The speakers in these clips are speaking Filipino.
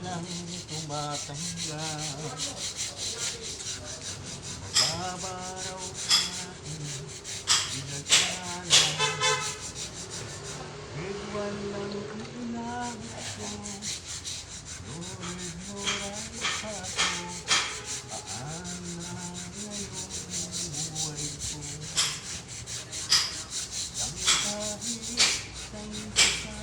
walang tumatanggap Babaraw sa akin Pinagkala With walang inahit ko Lord, moral sa ako Paana ngayon buhay ko Nang kahit saan ka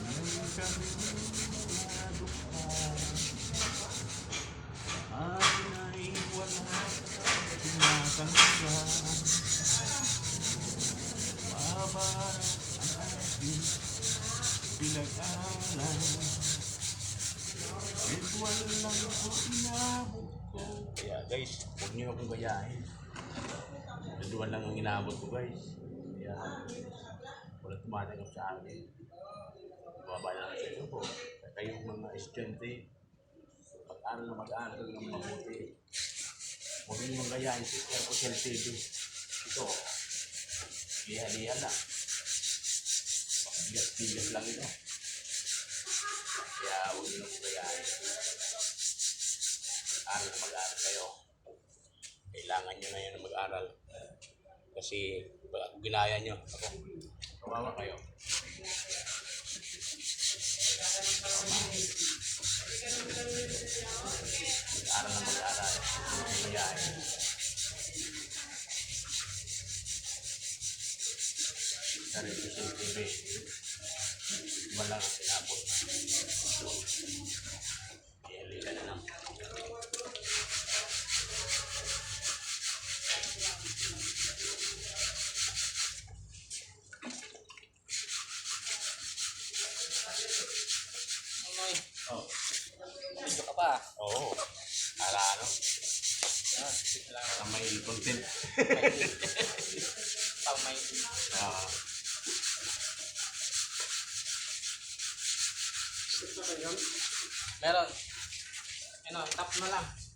Ngayon kami mga dukha Akin ay wala tinatanggap Mabara ang aking pinag-alan Kahit walang ko inabot ko Kaya guys, huwag niyo akong gayahin Nanduan lang ang inabot ko guys. Kaya wala tumatanggap sa akin. Baba lang sa inyo po. Kayong mga estudyante Mag-aral na mag-aral ng mabuti. Huwag niyo mong gayahin si Airpo Cell TV Ito. Liha-liha lang Bigas-bigas lang ito kaya huwag niyo nang. Aral mag-aral kayo. Kailangan nyo na na mag-aral. Kasi pag ginaya nyo, ako, kawawa kayo. Mag-aral na mag-aral. Huwag niyo gayahin. Sarili sa TV. Walang sinabot. Ihalila na lang. Oh, video ka pa. oo. Para ano? Yan, sit lang. Para may content. Meron. Ano, tap na lang.